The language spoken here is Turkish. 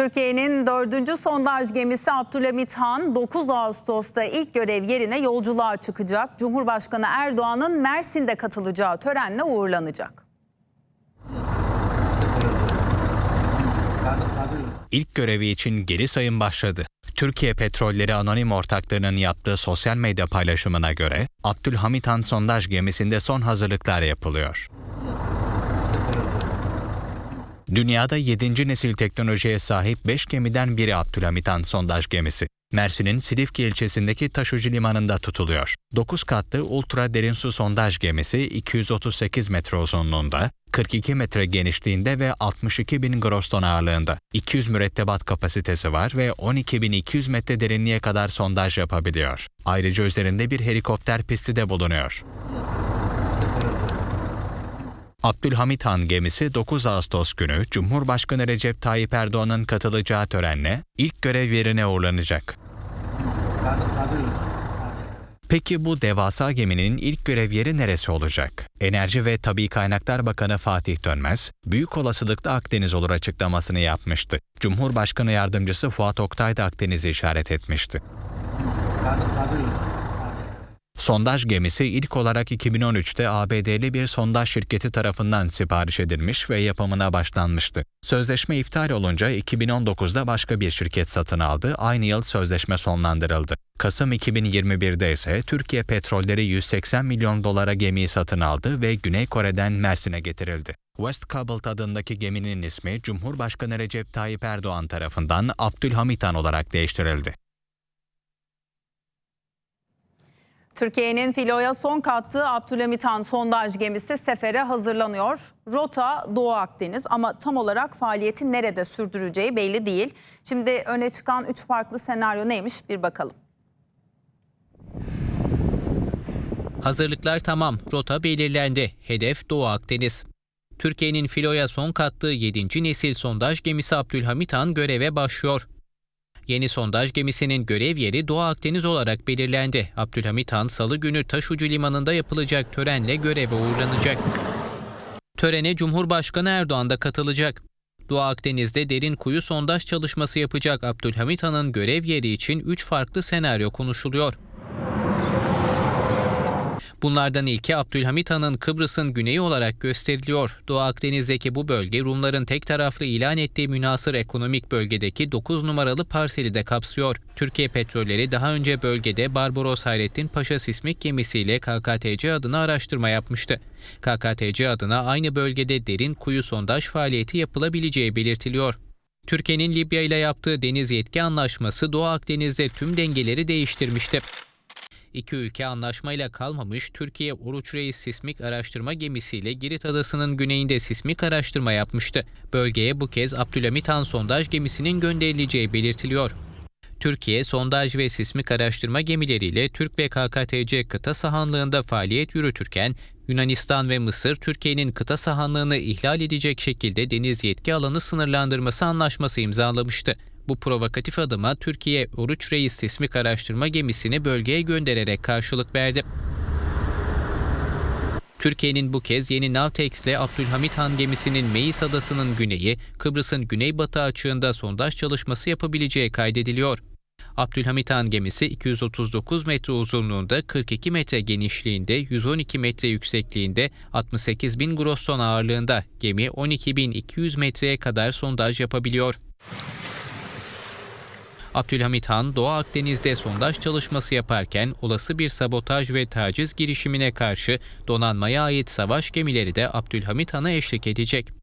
Türkiye'nin dördüncü sondaj gemisi Abdülhamit Han 9 Ağustos'ta ilk görev yerine yolculuğa çıkacak. Cumhurbaşkanı Erdoğan'ın Mersin'de katılacağı törenle uğurlanacak. İlk görevi için geri sayım başladı. Türkiye Petrolleri Anonim Ortaklığı'nın yaptığı sosyal medya paylaşımına göre Abdülhamit Han sondaj gemisinde son hazırlıklar yapılıyor. Dünyada 7. nesil teknolojiye sahip 5 gemiden biri Abdülhamit Han sondaj gemisi. Mersin'in Silifke ilçesindeki taşucu limanında tutuluyor. 9 katlı ultra derin su sondaj gemisi 238 metre uzunluğunda, 42 metre genişliğinde ve 62 bin gross ton ağırlığında. 200 mürettebat kapasitesi var ve 12.200 metre derinliğe kadar sondaj yapabiliyor. Ayrıca üzerinde bir helikopter pisti de bulunuyor. Abdülhamit Han gemisi 9 Ağustos günü Cumhurbaşkanı Recep Tayyip Erdoğan'ın katılacağı törenle ilk görev yerine uğurlanacak. Peki bu devasa geminin ilk görev yeri neresi olacak? Enerji ve Tabi Kaynaklar Bakanı Fatih Dönmez, büyük olasılıkla Akdeniz olur açıklamasını yapmıştı. Cumhurbaşkanı Yardımcısı Fuat Oktay da Akdeniz'i işaret etmişti. Sondaj gemisi ilk olarak 2013'te ABD'li bir sondaj şirketi tarafından sipariş edilmiş ve yapımına başlanmıştı. Sözleşme iptal olunca 2019'da başka bir şirket satın aldı, aynı yıl sözleşme sonlandırıldı. Kasım 2021'de ise Türkiye Petrolleri 180 milyon dolara gemiyi satın aldı ve Güney Kore'den Mersin'e getirildi. West Cobalt adındaki geminin ismi Cumhurbaşkanı Recep Tayyip Erdoğan tarafından Abdülhamit Han olarak değiştirildi. Türkiye'nin filoya son kattığı Abdülhamit Han sondaj gemisi sefere hazırlanıyor. Rota Doğu Akdeniz ama tam olarak faaliyeti nerede sürdüreceği belli değil. Şimdi öne çıkan 3 farklı senaryo neymiş bir bakalım. Hazırlıklar tamam, rota belirlendi. Hedef Doğu Akdeniz. Türkiye'nin filoya son kattığı 7. nesil sondaj gemisi Abdülhamit Han göreve başlıyor. Yeni sondaj gemisinin görev yeri Doğu Akdeniz olarak belirlendi. Abdülhamit Han salı günü Taşucu Limanı'nda yapılacak törenle göreve uğurlanacak. Törene Cumhurbaşkanı Erdoğan da katılacak. Doğu Akdeniz'de derin kuyu sondaj çalışması yapacak Abdülhamit Han'ın görev yeri için 3 farklı senaryo konuşuluyor. Bunlardan ilki Abdülhamit Han'ın Kıbrıs'ın güneyi olarak gösteriliyor. Doğu Akdeniz'deki bu bölge Rumların tek taraflı ilan ettiği münasır ekonomik bölgedeki 9 numaralı parseli de kapsıyor. Türkiye Petrolleri daha önce bölgede Barbaros Hayrettin Paşa sismik gemisiyle KKTC adına araştırma yapmıştı. KKTC adına aynı bölgede derin kuyu sondaj faaliyeti yapılabileceği belirtiliyor. Türkiye'nin Libya ile yaptığı deniz yetki anlaşması Doğu Akdeniz'de tüm dengeleri değiştirmişti. İki ülke anlaşmayla kalmamış Türkiye Oruç Reis sismik araştırma gemisiyle Girit Adası'nın güneyinde sismik araştırma yapmıştı. Bölgeye bu kez Abdülhamit Han sondaj gemisinin gönderileceği belirtiliyor. Türkiye, sondaj ve sismik araştırma gemileriyle Türk ve KKTC kıta sahanlığında faaliyet yürütürken, Yunanistan ve Mısır, Türkiye'nin kıta sahanlığını ihlal edecek şekilde deniz yetki alanı sınırlandırması anlaşması imzalamıştı. Bu provokatif adıma Türkiye, Oruç Reis sismik araştırma gemisini bölgeye göndererek karşılık verdi. Türkiye'nin bu kez yeni Navtex ile Abdülhamit Han gemisinin Meis Adası'nın güneyi, Kıbrıs'ın güneybatı açığında sondaj çalışması yapabileceği kaydediliyor. Abdülhamit Han gemisi 239 metre uzunluğunda, 42 metre genişliğinde, 112 metre yüksekliğinde, 68 bin gross ton ağırlığında gemi 12.200 metreye kadar sondaj yapabiliyor. Abdülhamit Han, Doğu Akdeniz'de sondaj çalışması yaparken olası bir sabotaj ve taciz girişimine karşı donanmaya ait savaş gemileri de Abdülhamit Han'a eşlik edecek.